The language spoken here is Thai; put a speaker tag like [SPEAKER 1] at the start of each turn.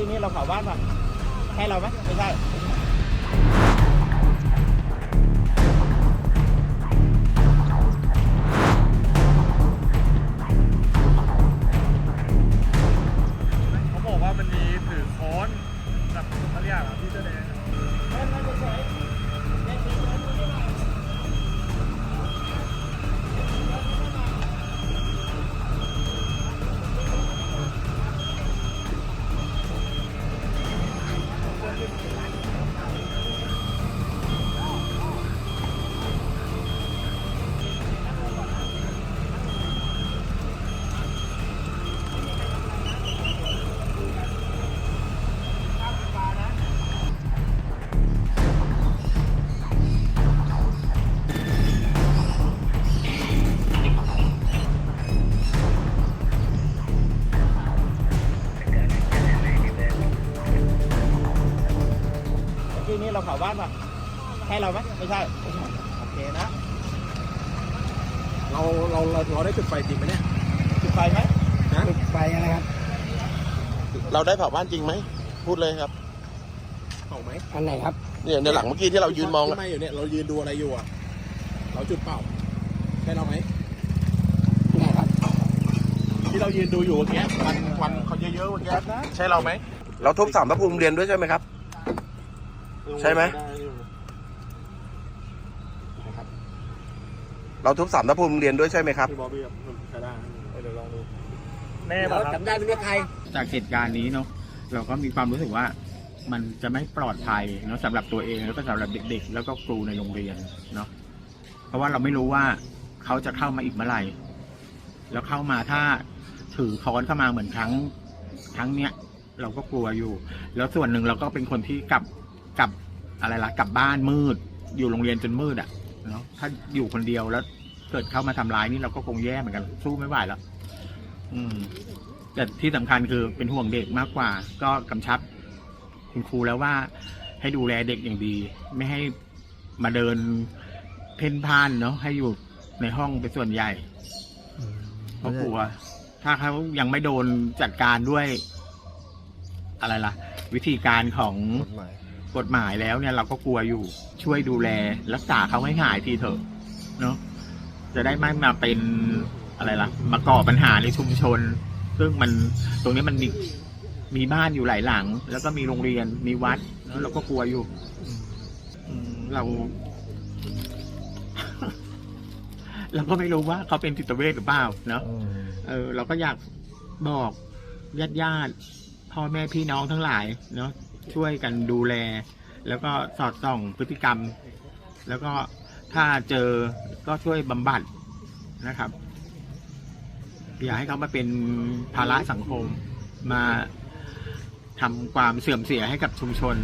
[SPEAKER 1] ที่นี่เราเผาบ้านป่ะใช่เราไหมไม่ใช่
[SPEAKER 2] Thank you.
[SPEAKER 1] เมื่อกี้นี้เราเผาบ้านป่ะใช่เราไหมไม่ใช่โอเคนะ
[SPEAKER 3] เราเราเราเราได้จุดไฟจริงไหมเนี่ย
[SPEAKER 1] จุดไฟไหม
[SPEAKER 3] จุดไฟอะไรครับ
[SPEAKER 4] เราได้เผาบ้านจริงไหมพูดเลยครับ
[SPEAKER 3] เผาไหม
[SPEAKER 5] อันไหนครับ
[SPEAKER 4] เนี่ยในหลังเมื่อกี้ที่เรายืนมอง
[SPEAKER 3] ที่
[SPEAKER 4] อะ
[SPEAKER 3] ไม่อยู่เนี่ยเรายืนดูอะไรอยู่อะเราจุดเปล่าใช่เราไหม
[SPEAKER 5] ไหนครับ
[SPEAKER 4] ที่เรายืนดูอยู่เมื่อกี้ควันควันเขาเยอะๆเมื่อกี้ใช่เราไหมเราทุบสามพระภูมิเรียนด้วยใช่ไหมครับ ใช่ไหมเราทุบสามพระภูมิเรียนด้วยใช่ไหมครับ
[SPEAKER 3] พี่บอบบี้ครับใช่ได้เดี๋ยวลองดู
[SPEAKER 2] แน่ป่ะครับ
[SPEAKER 5] จำได้เป็นเรื่องใคร
[SPEAKER 6] จากเหตุการณ์นี้เนาะเราก็มีความรู้สึกว่ามันจะไม่ปลอดภัยเนาะสำหรับตัวเองแล้วก็สำหรับเด็ก ๆ แล้วก็ครูในโรงเรียนเนาะเพราะว่าเราไม่รู้ว่าเขาจะเข้ามาอีกเมื่อไหร่แล้วเข้ามาถ้าถือค้อนเข้ามาเหมือนครั้งครั้งเนี้ยเราก็กลัวอยู่ แล้วส่วนหนึ่งเราก็เป็นคนที่กลับ กลับอะไรล่ะกลับบ้านมืด อยู่โรงเรียนจนมืดอะ่ะเนาะถ้าอยู่คนเดียวแล้ว เกิดเข้ามาทำร้ายนี่เราก็คงแย่เหมือนกันสู้ไม่ไหวแล้วอืม แต่ที่สำคัญคือเป็นห่วงเด็กมากกว่า ก็กำชับ คุณครูแล้วว่า ให้ดูแลเด็กอย่างดี ไม่ให้มาเดินเพ่นพ่านเนาะให้อยู่ในห้องเป็นส่วนใหญ่เพราะกลัว ถ้าเขายังไม่โดนจัดการด้วย อะไรล่ะ วิธีการของ กฎหมายแล้วเนี่ยเราก็กลัวอยู่ช่วยดูแลรักษาเขาให้หายทีเถอะเนาะจะได้ไม่มาเป็นอะไรล่ะ มาก่อปัญหาในชุมชน ซึ่งมันตรงนี้มันมีมีบ้านอยู่หลายหลัง แล้วก็มีโรงเรียนมีวัดแล้วเราก็กลัวอยู่อืมเรา เราก็ไม่รู้ว่าเขาเป็นจิตเวชหรือเปล่าเนาะเออ เราก็อยากบอกญาติญาติๆพ่อแม่พี่น้องทั้งหลายเนาะ ช่วยกันดูแล แล้วก็สอดส่องพฤติกรรม แล้วก็ถ้าเจอก็ช่วยบำบัดนะครับ อย่าให้เขามาเป็นภาระสังคมมาทำความเสื่อมเสียให้กับชุมชน